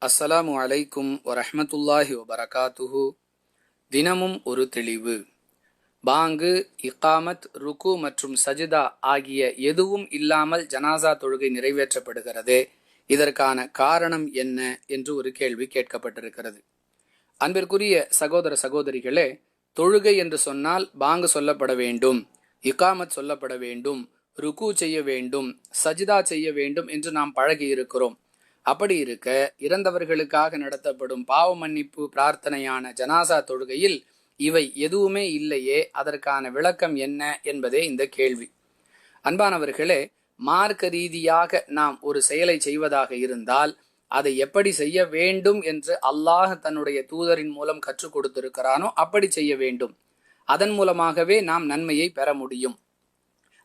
அஸ்ஸலாமு அலைக்கும் வரஹமத்துல்லாஹி வபரகாத்துஹு. தினமும் ஒரு தெளிவு. பாங்கு இக்காமத் ருக்கு மற்றும் சஜிதா ஆகிய எதுவும் இல்லாமல் ஜனாசா தொழுகை நிறைவேற்றப்படுகிறதே. இதற்கான காரணம் என்ன என்று ஒரு கேள்வி கேட்கப்பட்டிருக்கிறது. அன்பிற்குரிய சகோதர சகோதரிகளே தொழுகை என்று சொன்னால் பாங்கு சொல்லப்பட வேண்டும் இகாமத் சொல்லப்பட வேண்டும் ருக்கு செய்ய வேண்டும் சஜிதா செய்ய வேண்டும் என்று நாம் பழகியிருக்கிறோம். அப்படி இருக்க இறந்தவர்களுக்காக நடத்தப்படும் பாவ மன்னிப்பு பிரார்த்தனையான ஜனாசா தொழுகையில் இவை எதுவுமே இல்லையே அதற்கான விளக்கம் என்ன என்பதே இந்த கேள்வி. அன்பானவர்களே மார்க்க ரீதியாக நாம் ஒரு செயலை செய்வதாக இருந்தால் அதை எப்படி செய்ய வேண்டும் என்று அல்லாஹ் தன்னுடைய தூதரின் மூலம் கற்றுக் கொடுத்திருக்கிறானோ அப்படி செய்ய வேண்டும். அதன் மூலமாகவே நாம் நன்மையை பெற முடியும்.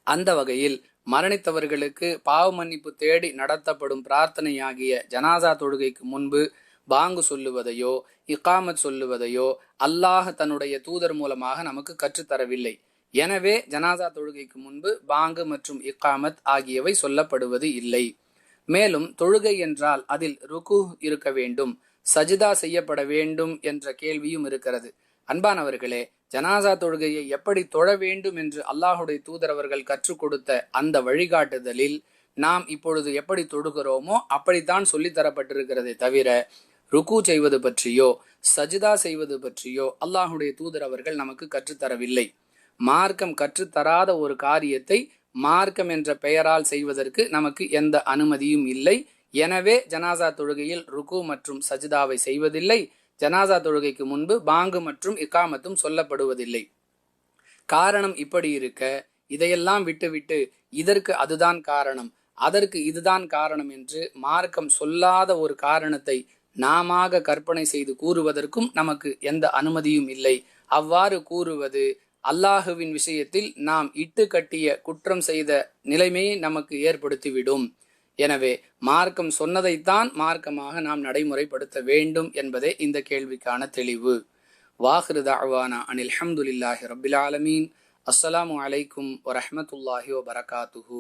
அந்த வகையில் மரணித்தவர்களுக்கு பாவ மன்னிப்பு தேடி நடத்தப்படும் பிரார்த்தனையாகிய ஜனாசா தொழுகைக்கு முன்பு பாங்கு சொல்லுவதையோ இக்காமத் சொல்லுவதையோ அல்லாஹ் தன்னுடைய தூதர் மூலமாக நமக்கு கற்றுத்தரவில்லை. எனவே ஜனாசா தொழுகைக்கு முன்பு பாங்கு மற்றும் இக்காமத் ஆகியவை சொல்லப்படுவது இல்லை. மேலும் தொழுகை என்றால் அதில் ருக்கு இருக்க வேண்டும் சஜிதா செய்யப்பட வேண்டும் என்ற கேள்வியும் இருக்கிறது. அன்பானவர்களே ஜனாசா தொழுகையை எப்படி தொழ வேண்டும் என்று அல்லாஹுடைய தூதர் அவர்கள் கற்றுக் கொடுத்த அந்த வழிகாட்டுதலில் நாம் இப்பொழுது எப்படி தொடுகிறோமோ அப்படித்தான் சொல்லித்தரப்பட்டிருக்கிறதே தவிர ருக்கு செய்வது பற்றியோ சஜிதா செய்வது பற்றியோ அல்லாஹுடைய தூதர் அவர்கள் நமக்கு கற்றுத்தரவில்லை மார்க்கம் கற்றுத்தராத ஒரு காரியத்தை மார்க்கம் என்ற பெயரால் செய்வதற்கு நமக்கு எந்த அனுமதியும் இல்லை. எனவே ஜனாசா தொழுகையில் ருக்கு மற்றும் சஜிதாவை செய்வதில்லை. ஜனாசா தொழுகைக்கு முன்பு பாங்கு மற்றும் இக்காமத்தும் சொல்லப்படுவதில்லை. காரணம் இப்படி இருக்க இதையெல்லாம் விட்டுவிட்டு இதற்கு அதுதான் காரணம் அதற்கு இதுதான் காரணம் என்று மார்க்கம் சொல்லாத ஒரு காரணத்தை நாமாக கற்பனை செய்து கூறுவதற்கும் நமக்கு எந்த அனுமதியும் இல்லை. அவ்வாறு கூறுவது அல்லாஹுவின் விஷயத்தில் நாம் இட்டு கட்டிய குற்றம் செய்த நிலைமையை நமக்கு ஏற்படுத்திவிடும். எனவே மார்க்கம் சொன்னதைத்தான் மார்க்கமாக நாம் நடைமுறைப்படுத்த வேண்டும் என்பதே இந்த கேள்விக்கான தெளிவு. வாஹிரு தாவானா அனில் அஹமதுல்லாஹி ரபில் ஆலமீன். அஸ்ஸலாமு அலைக்கும் வரஹமத்துல்லாஹி வபரகாத்துஹூ.